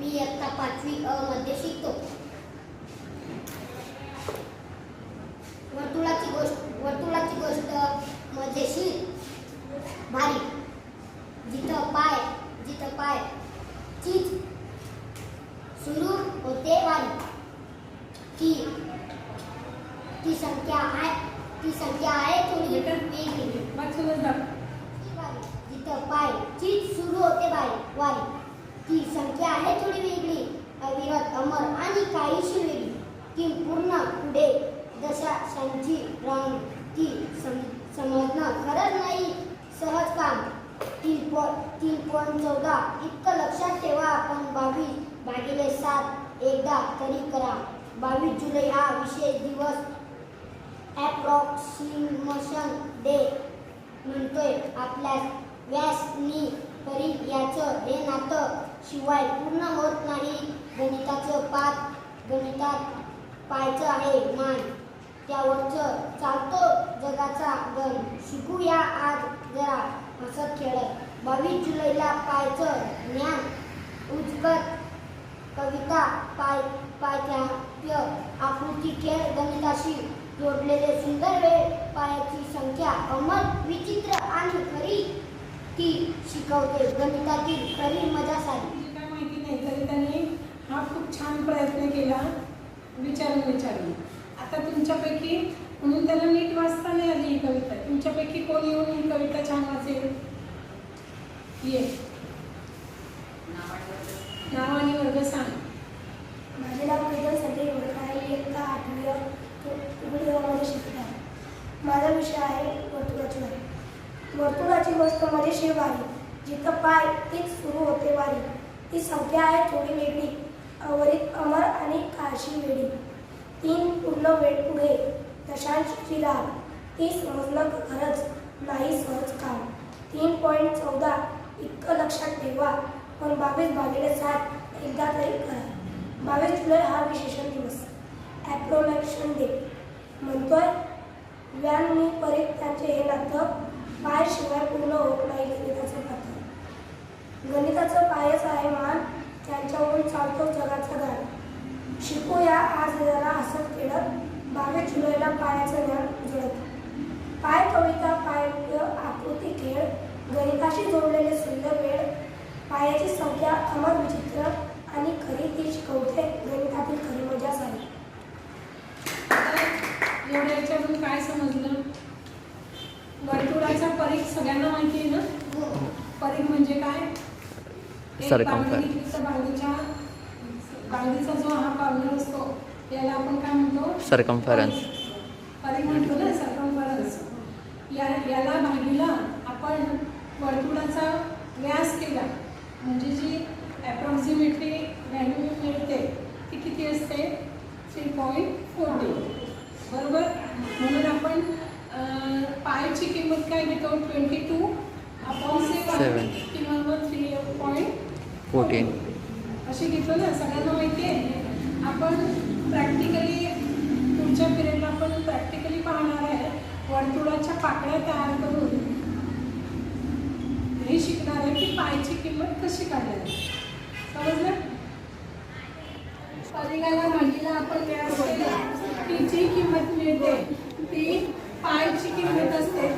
मी पाचवी अ मध्ये शिकतो. वर्तुळाची गोष्ट वर्तुळाची गोष्ट म्हणजे मजेशीर भारी. जिथं पाय जिथं पाय. चीज. सुरू होते वारी. ती ती संख्या आहे ती संख्या आहे थोडी बेटा. वेगळी वाचूनच दाखव ती वारी जिथं पाय चीज सुरू होते बाई वारी ती संख्या आहे थोडी वेगळी अविरत अमर आणि काही वेगळी ती पूर्ण पुढे दशाशांची रांग ती सम समजणं खरंच नाही. सहज काम. तीन पॉईंट तीन पॉईंट चौदा इतकं लक्षात ठेवा आपण बावीस भागिले सात एकदा तरी करा. बावीस जुलै हा विशेष दिवस. ॲप्रॉक्सिमेशन डे म्हणतोय आपल्या व्यासनी तरी याचं हे नातं शिवाय पूर्ण होत नाही. गणिताचं पात गणितात पाहायचं आहे मान त्यावरचं चालतो जगाचा गण. शिकूया आज जरा हसत खेळत. बावीस जुलैला पाहायचं ज्ञान. उजगत कविता पाय पायथ्याप्य आकृती खेळ गणिताशी जोडलेले सुंदर वेळ पायाची संख्या. अमर विचित्र आणि खरी ती शिकवते गणितातील खरी मजा सारी काय माहिती नाही तरी हा खूप छान प्रयत्न केला. विचारून विचारून. आता तुमच्यापैकी म्हणून त्याला नीट वाचता नाही आली ही कविता? तुमच्यापैकी कोण येऊन ही कविता छान वाचेल? ये. नाव आणि वर्ग सांग. माझे नाव प्रीतम सगळे वर्ग आहे इयत्ता आठवी उघडीमध्ये शिकत आहे माझा विषय आहे वर्तुळाची वारी. वर्तुळाची वस्तू म्हणजे मजेशीर वारी जिथं पाय तीच सुरू होते वारी. ती संख्या आहे थोडी वेगळी. अवरित अमर आणि काशी वेळी तीन पूर्ण वेळ पुढे दशांश राग ती समजणं खरंच नाही सहज काम. तीन पॉईंट चौदा इतकं लक्षात ठेवा. पण बावीस भागिले सात एकदा तरी करा. बावीस जुलै हा विशेषण दिवस. ॲप्रोमॅक्शन डे म्हणतोय व्याननी परीत त्यांचे हे नातं पाय शिवाय पूर्ण होत नाही गणिताचं पात्र. गणिताचं पायच आहे मान त्यांच्यावरून चालतो जगाचा गाड आज जरा हसत खेळत बावीस जुलैला पायाचं ज्ञान उजळत पाय कविता पाय आकृती खेळ गणिताशी जोडलेले सुंदर वेळ पायाची संख्या अमर विचित्र आणि खरी ती शिकवते गणितातील खरी मजा झाली. एवढ्या याच्यातून काय समजलं? वर्तुळाचा परीख सगळ्यांना माहिती आहे ना? परीख म्हणजे काय? एक. बांगडी तर बांगडीच्या बांगडीचा जो हा कॉर्नर असतो याला आपण काय म्हणतो? Circumference. परीख म्हणतो ना सरकमफरन्स या याला भागीला आपण वर्तुळाचा व्यास केला. म्हणजे जी ॲप्रॉक्सिमेटली व्हॅल्यू मिळते ती किती असते? थ्री पॉईंट फोर्टी बरोबर? म्हणून आपण पायची किंमत काय घेतो? Twenty two upon seven. किंवा थ्री पॉईंट फोर्टीन अशी घेतो ना सगळ्यांना माहिती आहे. आपण प्रॅक्टिकली पुढच्या पिरियडला आपण प्रॅक्टिकली पाहणार आहे वर्तुळाच्या पाकळ्या तयार करून हे शिकणार आहे की पायची किंमत कशी काढायची समजलं? परिघाला मागीला आपण तयार होतो ती जी किंमत मिळते. ती पायची किंमत असते